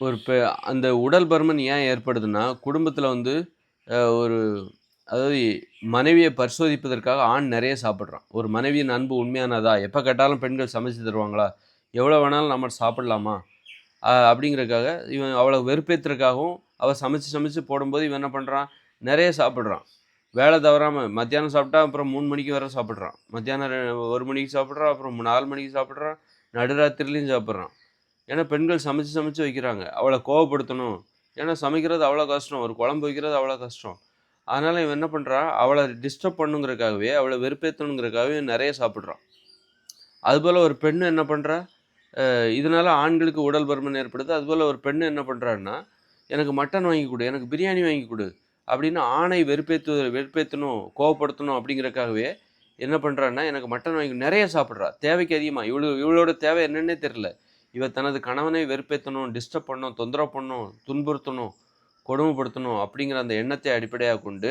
ஒரு பெ அந்த உடல் பருமன் ஏன் ஏற்படுதுன்னா, குடும்பத்தில் வந்து ஒரு அதாவது மனைவியை பரிசோதிப்பதற்காக ஆண் நிறைய சாப்பிட்றான் ஒரு மனைவியின் அன்பு உண்மையானதா? எப்போ கேட்டாலும் பெண்கள் சமைச்சு தருவாங்களா? எவ்வளோ வேணாலும் நம்ம சாப்பிடலாமா? அப்படிங்கிறதுக்காக இவன் அவளை வெறுப்பேற்றுறதுக்காகவும் அவள் சமைச்சு சமைச்சு போடும்போது இவன் என்ன பண்ணுறான் நிறைய சாப்பிட்றான் வேலை தவறாமல் மத்தியானம் சாப்பிட்டா அப்புறம் மூணு மணிக்கு வர சாப்பிட்றான் மத்தியானம் ஒரு மணிக்கு சாப்பிட்றான் அப்புறம் நாலு மணிக்கு சாப்பிட்றான் நடுராத்திரிலையும் சாப்பிட்றான் ஏன்னா பெண்கள் சமைச்சு சமைச்சு வைக்கிறாங்க. அவளை கோவப்படுத்தணும். ஏன்னா சமைக்கிறது அவ்வளோ கஷ்டம். ஒரு குழம்பு வைக்கிறது அவ்வளோ கஷ்டம். அதனால் இவன் என்ன பண்ணுறான் அவளை டிஸ்டர்ப் பண்ணுங்கிறக்காகவே அவளை வெறுப்பேற்றணுங்கிறக்காகவே நிறைய சாப்பிட்றான் அதுபோல் ஒரு பெண்ணு என்ன பண்ணுறா இதனால் ஆண்களுக்கு உடல் பருமன் ஏற்படுது. அதுபோல் ஒரு பெண்ணு என்ன பண்ணுறான்னா எனக்கு மட்டன் வாங்கி கொடு எனக்கு பிரியாணி வாங்கி கொடு அப்படின்னு ஆணை வெறுப்பேத்து வெறுப்பேற்றணும் கோவப்படுத்தணும் அப்படிங்கிறக்காகவே என்ன பண்ணுறான்னா எனக்கு மட்டன் வாங்கி நிறைய சாப்பிட்றா தேவைக்கு அதிகமாக இவ்வளோ இவளோட தேவை என்னன்னே தெரில இவ தனது கணவனை வெறுப்பேற்றணும் டிஸ்டர்ப் பண்ணணும், தொந்தரவு பண்ணணும், துன்புறுத்தணும், கொடுமைப்படுத்தணும் அப்படிங்கிற அந்த எண்ணத்தை அடிப்படையாக கொண்டு,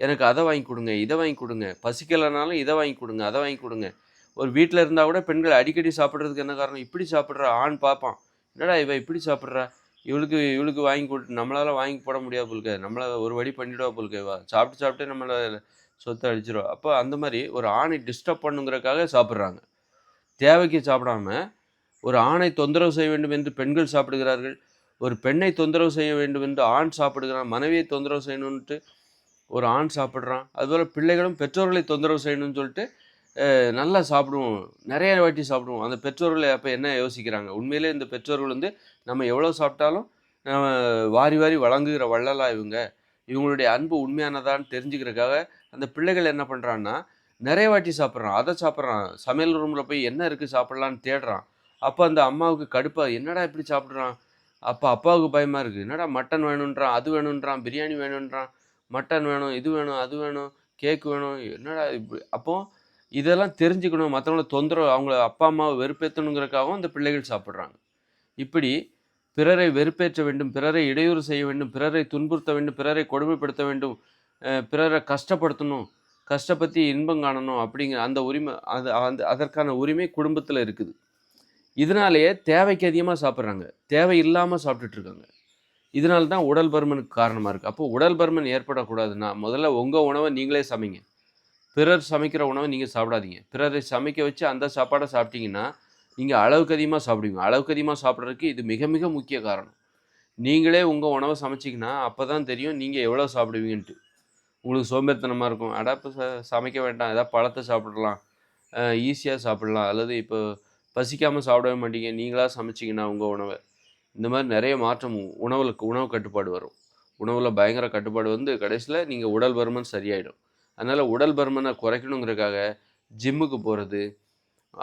எனக்கு அதை வாங்கி கொடுங்க இதை வாங்கி கொடுங்க பசிக்கலைனாலும் இதை வாங்கி கொடுங்க அதை வாங்கி கொடுங்க ஒரு வீட்டில் இருந்தால் கூட பெண்கள் அடிக்கடி சாப்பிட்றதுக்கு என்ன காரணம்? இப்படி சாப்பிட்றா ஆண் பார்ப்பான். என்னடா இவ இப்படி சாப்பிட்றா இவளுக்கு இவளுக்கு வாங்கி கொடு நம்மளால் வாங்கி போட முடியாது போலுக்க. நம்மளை ஒரு வழி பண்ணிவிடுவா போலுக்க சாப்பிட்டு சாப்பிட்டு நம்மளை சொத்தை சொத்த அப்போ அந்த மாதிரி ஒரு ஆணை டிஸ்டர்ப் பண்ணுங்கிறக்காக சாப்பிட்றாங்க தேவைக்கு சாப்பிடாம, ஒரு ஆணை தொந்தரவு செய்ய வேண்டும் என்று பெண்கள் சாப்பிடுகிறார்கள். ஒரு பெண்ணை தொந்தரவு செய்ய வேண்டும் என்று ஆண் சாப்பிடுகிறான். மனைவியை தொந்தரவு செய்யணுன்ட்டு ஒரு ஆண் சாப்பிட்றான் அதுபோல் பிள்ளைகளும் பெற்றோர்களை தொந்தரவு செய்யணும்னு சொல்லிட்டு, நல்லா சாப்பிடுவோம். நிறைய வாட்டி சாப்பிடுவோம். அந்த பெற்றோர்களை அப்போ என்ன யோசிக்கிறாங்க? உண்மையிலே இந்த பெற்றோர்கள் வந்து நம்ம எவ்வளோ சாப்பிட்டாலும், நம்ம வாரி வாரி வழங்குகிற வள்ளலா இவங்க? இவங்களுடைய அன்பு உண்மையானதான்னு தெரிஞ்சுக்கிறதுக்காக, அந்த பிள்ளைகள் என்ன பண்ணுறான்னா நிறைய வாட்டி சாப்பிட்றான் அதை சாப்பிட்றான் சமையல் ரூமில் போய் என்ன இருக்குது சாப்பிட்லான்னு தேடுறான். அப்போ அந்த அம்மாவுக்கு கடுப்பாக என்னடா இப்படி சாப்பிட்றான் அப்போ அப்பாவுக்கு பயமாக இருக்குது என்னடா மட்டன் வேணுன்றான், அது வேணுன்றான், பிரியாணி வேணுன்றான், மட்டன் வேணும், இது வேணும், அது வேணும், கேக் வேணும். என்னடா இப்படி அப்போது இதெல்லாம் தெரிஞ்சுக்கணும். மற்றவங்கள தொந்தரவு அவங்கள அப்பா, அம்மாவை வெறுப்பேற்றணுங்கிறக்காகவும் அந்த பிள்ளைகள் சாப்பிட்றாங்க இப்படி பிறரை வெறுப்பேற்ற வேண்டும், பிறரை இடையூறு செய்ய வேண்டும், பிறரை துன்புறுத்த வேண்டும், பிறரை கொடுமைப்படுத்த வேண்டும், பிறரை கஷ்டப்படுத்தணும், கஷ்டப்படுத்தி இன்பம் காணணும் அப்படிங்கிற அந்த உரிமை அது அந்த அதற்கான உரிமை குடும்பத்தில் இருக்குது. இதனாலேயே தேவைக்கு அதிகமாக சாப்பிட்றாங்க தேவை இல்லாமல் சாப்பிட்டுட்ருக்காங்க இதனால தான் உடல் பருமனுக்கு காரணமாக இருக்குது அப்போ உடல் பருமன் ஏற்படக்கூடாதுன்னா, முதல்ல உங்கள் உணவை நீங்களே சமைங்க. பிறர் சமைக்கிற உணவை நீங்கள் சாப்பிடாதீங்க. பிறரை சமைக்க வச்சு அந்த சாப்பாடை சாப்பிட்டீங்கன்னா, நீங்கள் அளவுக்கு அதிகமாக சாப்பிடுவீங்க. அளவுக்கு அதிகமாக சாப்பிட்றதுக்கு இது மிக மிக முக்கிய காரணம். நீங்களே உங்கள் உணவை சமைச்சிங்கன்னா சமைச்சீங்கன்னா, அப்பதான் தெரியும் நீங்கள் எவ்வளோ சாப்பிடுவீங்கன்ட்டு. உங்களுக்கு சோம்பேறித்தனமாக இருக்கும். அட ச சமைக்க வேண்டாம். ஏதாவது பழத்தை சாப்பிடலாம். ஈஸியாக சாப்பிடலாம். அல்லது இப்போ பசிக்காமல் சாப்பிடவே மாட்டீங்க. நீங்களாக சமைச்சீங்கன்னா உங்கள் உணவை இந்த மாதிரி நிறைய மாற்றம் உணவுகளுக்கு உணவு கட்டுப்பாடு வரும். உணவில் பயங்கர கட்டுப்பாடு வந்து கடைசியில் நீங்கள் உடல் பருமன் சரியாயிடும். அதனால் உடல் பருமனை குறைக்கணுங்கிறதுக்காக ஜிம்முக்கு போகிறது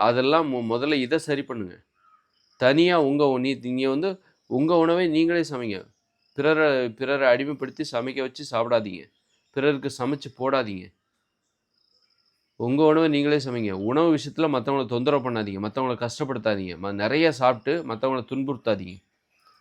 அதெல்லாம் முதல்ல இதை சரி பண்ணுங்கள் தனியாக உங்கள் நீ நீங்கள் வந்து உங்கள் உணவை நீங்களே சமைங்க. பிறரை பிறரை அடிமைப்படுத்தி சமைக்க வச்சு சாப்பிடாதீங்க. பிறருக்கு சமைச்சு போடாதீங்க. உங்கள் உணவை நீங்களே சமைங்க. உணவு விஷயத்தில் மற்றவங்களை தொந்தரவு பண்ணாதீங்க. மற்றவங்களை கஷ்டப்படுத்தாதீங்க. ம நிறைய சாப்பிட்டு மற்றவங்களை துன்புறுத்தாதீங்க.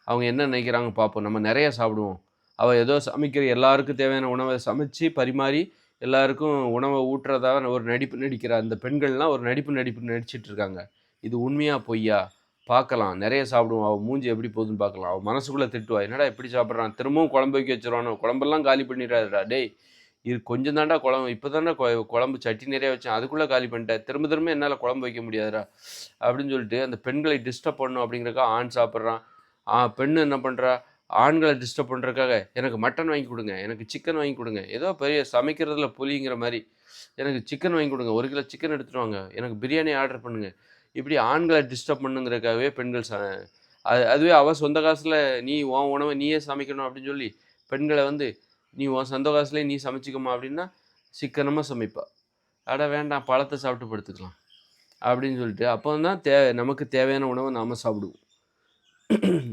அவங்க என்ன நினைக்கிறாங்க பார்ப்போம். நம்ம நிறைய சாப்பிடுவோம். அவள் ஏதோ சமைக்கிற எல்லாருக்கும் தேவையான உணவை சமைச்சு பரிமாறி, எல்லாருக்கும் உணவை ஊட்டுறதாக ஒரு நடிப்பு நடிக்கிற அந்த பெண்கள்லாம் ஒரு நடிப்பு நடிப்பு நடிச்சிட்டு இருக்காங்க. இது உண்மையாக பொய்யா? பார்க்கலாம். நிறைய சாப்பிடுவோம். அவள் மூஞ்சி எப்படி போகுதுன்னு பார்க்கலாம். அவள் மனசுக்குள்ளே திட்டுவா. என்னடா எப்படி சாப்பிட்றான் திரும்பவும் குழம்பு வைக்க வச்சிருவானோ குழம்பெல்லாம் காலி பண்ணிடாதடா டேய்! இது கொஞ்சம் தாண்டா குழம்பு இப்போ தாண்டா குழம்பு சட்டி நிறைய வச்சேன். அதுக்குள்ளே காலி பண்ணிட்டேன் திரும்ப திரும்ப என்னால் குழம்பு வைக்க முடியாதுடா. அப்படின்னு சொல்லிட்டு அந்த பெண்களை டிஸ்டர்ப் பண்ணும் அப்படிங்கிறக்கா ஆண் சாப்பிட்றான் ஆ பெண்ணு என்ன பண்ணுறா ஆண்களை டிஸ்டர்ப் பண்ணுறதுக்காக எனக்கு மட்டன் வாங்கி கொடுங்க எனக்கு சிக்கன் வாங்கி கொடுங்க ஏதோ பெரிய சமைக்கிறதுல புலிங்கிற மாதிரி எனக்கு சிக்கன் வாங்கி கொடுங்க ஒரு கிலோ சிக்கன் எடுத்துகிட்டு வாங்க. எனக்கு பிரியாணி ஆர்டர் பண்ணுங்க. இப்படி ஆண்களை டிஸ்டர்ப் பண்ணுங்கிறக்காகவே பெண்கள் ச அது அதுவே அவள் சொந்த காசில் நீ உன் உணவை நீயே சமைக்கணும் அப்படின்னு சொல்லி, பெண்களை வந்து நீ உன் சொந்த காசுலேயே நீ சமைச்சிக்கமா அப்படின்னா, சிக்கனமாக சமைப்பா. அட வேண்டாம் பழத்தை சாப்பிட்டு படுத்துக்கலாம். அப்படின்னு சொல்லிட்டு அப்போ தான் தே நமக்கு தேவையான உணவை நாம் சாப்பிடுவோம்.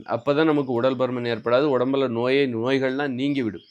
அப்போ தான் நமக்கு உடல் பருமன் ஏற்படாது. உடம்புல நோயே நோய்கள்லாம் நீங்கிவிடும்.